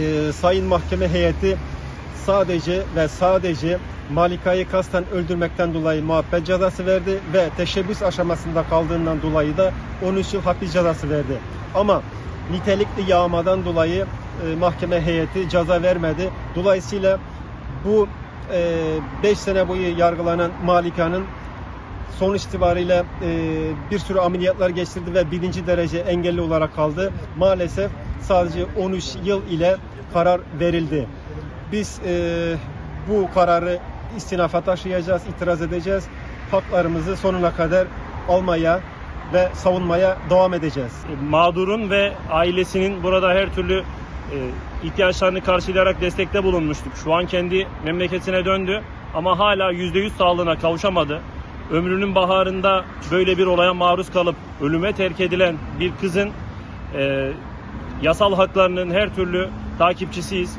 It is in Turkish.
Ee, Sayın Mahkeme heyeti sadece ve sadece Malika'yı kasten öldürmekten dolayı muhabbet cezası verdi ve teşebbüs aşamasında kaldığından dolayı da 13 yıl hapis cezası verdi. Ama nitelikli yağmadan dolayı e, mahkeme heyeti ceza vermedi. Dolayısıyla bu 5 sene boyu yargılanan Malika'nın sonuç itibariyle e, bir sürü ameliyatlar geçirdi ve birinci derece engelli olarak kaldı. Maalesef sadece 13 yıl ile karar verildi. Biz e, bu kararı istinafa taşıyacağız, itiraz edeceğiz. Haklarımızı sonuna kadar almaya ve savunmaya devam edeceğiz. mağdurun ve ailesinin burada her türlü e, ihtiyaçlarını karşılayarak destekte bulunmuştuk. Şu an kendi memleketine döndü ama hala %100 sağlığına kavuşamadı. Ömrünün baharında böyle bir olaya maruz kalıp ölüme terk edilen bir kızın e, yasal haklarının her türlü takipçisiyiz.